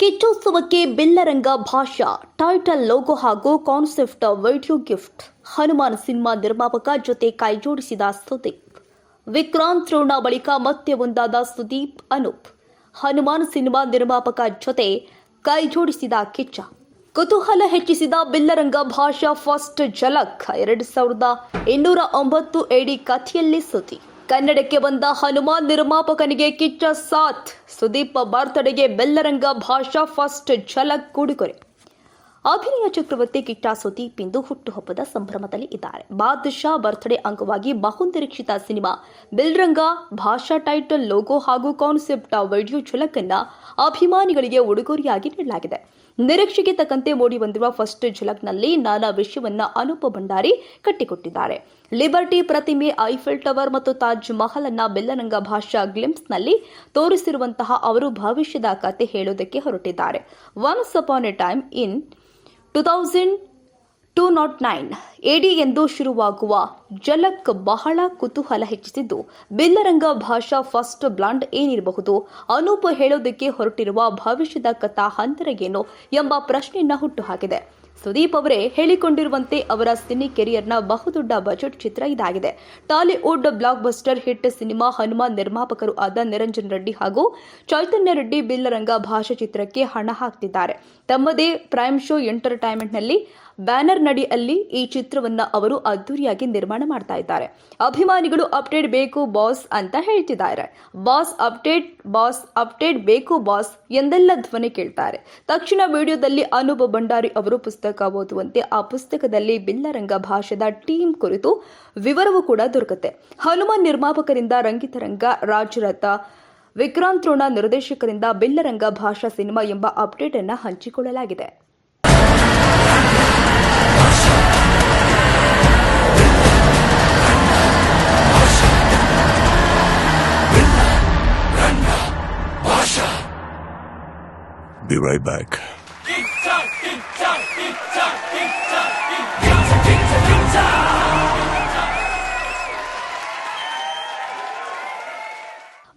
ಕಿಚ್ಚೋತ್ಸವಕ್ಕೆ Billaranga Baasha title logo ಹಾಗೂ concept video gift Hanuman cinema ನಿರ್ಮಾಪಕ ಜೊತೆ ಕೈಜೋಡಿಸಿದ ಸುದೀಪ್. ವಿಕ್ರಾಂತ್ ರೋಣ ಬಳಿಕ ಮತ್ತೆ ಒಂದಾದ ಸುದೀಪ್ ಅನೂಪ್. ಹನುಮಾನ್ ಸಿನಿಮಾ ನಿರ್ಮಾಪಕ ಜೊತೆ ಕೈಜೋಡಿಸಿದ ಕಿಚ್ಚ. ಕುತೂಹಲ ಹೆಚ್ಚಿಸಿದ ಬಿಲ್ಲರಂಗ ಭಾಷಾ ಫಸ್ಟ್ ಝಲಕ್, ಎರಡು ಸಾವಿರದ ಇನ್ನೂರ ಒಂಬತ್ತು ಎಡಿ ಕಥೆಯಲ್ಲಿ ಸುದ್ದಿ ಕನ್ನಡಕ್ಕೆ ಬಂದ ಹನುಮಾನ್ ನಿರ್ಮಾಪಕನಿಗೆ ಕಿಚ್ಚ ಸಾತ್ ಸುದೀಪ್ ಬರ್ತ್ಡೇಗೆ ಬೆಲ್ಲರಂಗ ಭಾಷಾ ಫಸ್ಟ್ ಝಲಕ್ ಕುಡುಕೊರೆ. ಅಭಿನಯ ಚಕ್ರವರ್ತಿ ಕಿಟ್ಟ ಸುದೀಪ್ ಇಂದು ಹುಟ್ಟುಹಬ್ಬದ ಸಂಭ್ರಮದಲ್ಲಿ ಇದ್ದಾರೆ. ಬಾದಶಾ ಬರ್ತ್ಡೇ ಅಂಗವಾಗಿ ಬಹುನಿರೀಕ್ಷಿತ cinema Billranga Baasha title, logo ಹಾಗೂ ಕಾನ್ಸೆಪ್ಟ್ ವಿಡಿಯೋ ಝಲಕನ್ನ ಅಭಿಮಾನಿಗಳಿಗೆ ಉಡುಗೊರೆಯಾಗಿ ನೀಡಲಾಗಿದೆ. ನಿರೀಕ್ಷೆಗೆ ತಕ್ಕಂತೆ ಮೂಡಿ ಬಂದಿರುವ ಫಸ್ಟ್ ಝಲಕ್ನಲ್ಲಿ ನಾನಾ ವಿಷಯವನ್ನ ಅನೂಪ ಭಂಡಾರಿ ಕಟ್ಟಿಕೊಟ್ಟಿದ್ದಾರೆ. ಲಿಬರ್ಟಿ ಪ್ರತಿಮೆ, ಐಫೆಲ್ ಟವರ್ ಮತ್ತು ತಾಜ್ ಮಹಲ್ ಅನ್ನ ಬೆಲ್ಲರಂಗ ಭಾಷಾ ಗ್ಲಿಮ್ಸ್ನಲ್ಲಿ ತೋರಿಸಿರುವಂತಹ ಅವರು ಭವಿಷ್ಯದ ಕತೆ ಹೇಳೋದಕ್ಕೆ ಹೊರಟಿದ್ದಾರೆ. Once upon a time in two thousand two nought nine AD ಎಂದು ಶುರುವಾಗುವ ಜಲಕ್ ಬಹಳ ಕುತೂಹಲ ಹೆಚ್ಚಿಸಿದ್ದು, ಬಿಲ್ಲರಂಗ ಭಾಷಾ ಫಸ್ಟ್ ಬ್ಲಾಂಡ್ ಏನಿರಬಹುದು? ಅನೂಪ್ ಹೇಳೋದಕ್ಕೆ ಹೊರಟಿರುವ ಭವಿಷ್ಯದ ಕಥಾ ಹಂತರ ಏನು ಎಂಬ ಪ್ರಶ್ನೆಯನ್ನ ಹುಟ್ಟುಹಾಕಿದೆ. ಸುದೀಪ್ ಅವರೇ ಹೇಳಿಕೊಂಡಿರುವಂತೆ ಅವರ ಸಿನಿ ಕೆರಿಯರ್ನ ಬಹುದೊಡ್ಡ ಬಜೆಟ್ ಚಿತ್ರ ಇದಾಗಿದೆ. Tollywood blockbuster hit cinema Hanuman ನಿರ್ಮಾಪಕರು ಆದ ನಿರಂಜನ್ ರೆಡ್ಡಿ ಹಾಗೂ ಚೈತನ್ಯ ರೆಡ್ಡಿ ಬಿಲ್ಲರಂಗ ಭಾಷಾ ಚಿತ್ರಕ್ಕೆ ಹಣ ಹಾಕ್ತಿದ್ದಾರೆ. ತಮ್ಮದೇ ಪ್ರೈಮ್ ಶೋ ಎಂಟರ್ಟೈನ್ಮೆಂಟ್ನಲ್ಲಿ ಬ್ಯಾನರ್ ನಡಿಯಲ್ಲಿ ಈ ಚಿತ್ರವನ್ನ ಅವರು ಅದ್ದೂರಿಯಾಗಿ ನಿರ್ಮಾಣ ಮಾಡ್ತಾ ಇದ್ದಾರೆ. ಅಭಿಮಾನಿಗಳು ಅಪ್ಡೇಟ್ ಬೇಕು ಬಾಸ್ ಅಂತ ಹೇಳ್ತಿದ್ದಾರೆ. ಬಾಸ್ ಅಪ್ಡೇಟ್ ಬಾಸ್ ಅಪ್ಡೇಟ್ ಬೇಕು ಬಾಸ್ ಎಂದೆಲ್ಲ ಧ್ವನಿ ಕೇಳ್ತಾರೆ. ತಕ್ಷಣ ವಿಡಿಯೋದಲ್ಲಿ ಅನೂಪ್ ಭಂಡಾರಿ ಅವರು ಪುಸ್ತಕ ಓದುವಂತೆ ಆ ಪುಸ್ತಕದಲ್ಲಿ ಬಿಲ್ಲರಂಗ ಭಾಷೆದ ಟೀಮ್ ಕುರಿತು ವಿವರವೂ ಕೂಡ ದೊರಕುತ್ತೆ. ಹನುಮಾನ್ ನಿರ್ಮಾಪಕರಿಂದ ರಂಗಿತರಂಗ ರಾಜರಥ, ವಿಕ್ರಾಂತ್ ರೋಣ ನಿರ್ದೇಶಕರಿಂದ ಬಿಲ್ಲರಂಗ ಭಾಷಾ ಸಿನಿಮಾ ಎಂಬ ಅಪ್ಡೇಟ್ ಅನ್ನು ಹಂಚಿಕೊಳ್ಳಲಾಗಿದೆ. Be right back.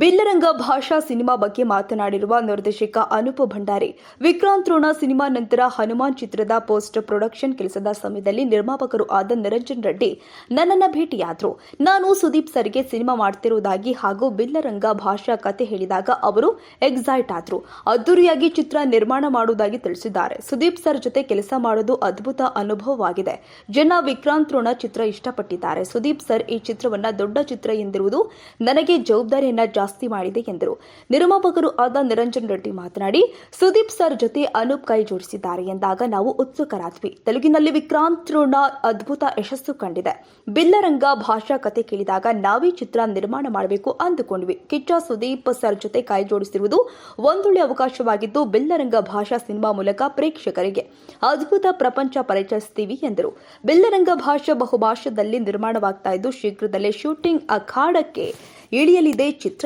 ಬಿಲ್ಲರಂಗ ಭಾಷಾ ಸಿನಿಮಾ ಬಗ್ಗೆ ಮಾತನಾಡಿರುವ ನಿರ್ದೇಶಕ ಅನೂಪ್ ಭಂಡಾರಿ, ವಿಕ್ರಾಂತ್ ರೋಣ ಸಿನಿಮಾ ನಂತರ ಹನುಮಾನ್ ಚಿತ್ರದ ಪೋಸ್ಟ್ ಪ್ರೊಡಕ್ಷನ್ ಕೆಲಸದ ಸಮಯದಲ್ಲಿ ನಿರ್ಮಾಪಕರು ಆದ ನಿರಂಜನ್ ರೆಡ್ಡಿ ನನ್ನನ್ನ ಭೇಟಿಯಾದರು. ನಾನು ಸುದೀಪ್ ಸರ್ಗೆ ಸಿನಿಮಾ ಮಾಡ್ತಿರುವುದಾಗಿ ಹಾಗೂ ಬಿಲ್ಲರಂಗ ಭಾಷಾ ಕತೆ ಹೇಳಿದಾಗ ಅವರು ಎಕ್ಸೈಟ್ ಆದರು. ಅದ್ದೂರಿಯಾಗಿ ಚಿತ್ರ ನಿರ್ಮಾಣ ಮಾಡುವುದಾಗಿ ತಿಳಿಸಿದ್ದಾರೆ. ಸುದೀಪ್ ಸರ್ ಜೊತೆ ಕೆಲಸ ಮಾಡೋದು ಅದ್ಭುತ ಅನುಭವವಾಗಿದೆ. ಜನ ವಿಕ್ರಾಂತ್ ರೋಣ ಚಿತ್ರ ಇಷ್ಟಪಟ್ಟಿದ್ದಾರೆ. ಸುದೀಪ್ ಸರ್ ಈ ಚಿತ್ರವನ್ನ ದೊಡ್ಡ ಚಿತ್ರ ಎಂದಿರುವುದು ನನಗೆ ಜವಾಬ್ದಾರಿಯನ್ನ ಜಾಸ್ತಿ ಮಾಡಿದೆ ಎಂದರು. ನಿರ್ಮಾಪಕರು ಆದ ನಿರಂಜನ್ ರೆಡ್ಡಿ ಮಾತನಾಡಿ, ಸುದೀಪ್ ಸರ್ ಜೊತೆ ಅನೂಪ್ ಕೈ ಜೋಡಿಸಿದ್ದಾರೆ ಎಂದಾಗ ನಾವು ಉತ್ಸುಕರಾದ್ವಿ. ತೆಲುಗಿನಲ್ಲಿ ವಿಕ್ರಾಂತ್ ರೋಣ ಅದ್ಭುತ ಯಶಸ್ಸು ಕಂಡಿದೆ. ಬಿಲ್ಲರಂಗ ಭಾಷಾ ಕತೆ ಕೇಳಿದಾಗ ನಾವೇ ಚಿತ್ರ ನಿರ್ಮಾಣ ಮಾಡಬೇಕು ಅಂದುಕೊಂಡ್ವಿ. ಕಿಚ್ಚ ಸುದೀಪ್ ಸರ್ ಜೊತೆ ಕೈ ಜೋಡಿಸಿರುವುದು ಒಂದೊಳ್ಳೆ ಅವಕಾಶವಾಗಿದ್ದು ಬಿಲ್ಲರಂಗ ಭಾಷಾ ಸಿನಿಮಾ ಮೂಲಕ ಪ್ರೇಕ್ಷಕರಿಗೆ ಅದ್ಭುತ ಪ್ರಪಂಚ ಪರಿಚಯಿಸ್ತೀವಿ ಎಂದರು. ಬಿಲ್ಲರಂಗ ಭಾಷಾ ಬಹುಭಾಷದಲ್ಲಿ ನಿರ್ಮಾಣವಾಗ್ತಾ ಇದ್ದು ಶೀಘ್ರದಲ್ಲೇ ಶೂಟಿಂಗ್ ಅಖಾಡಕ್ಕೆ ಇಳಿಯಲಿದೆ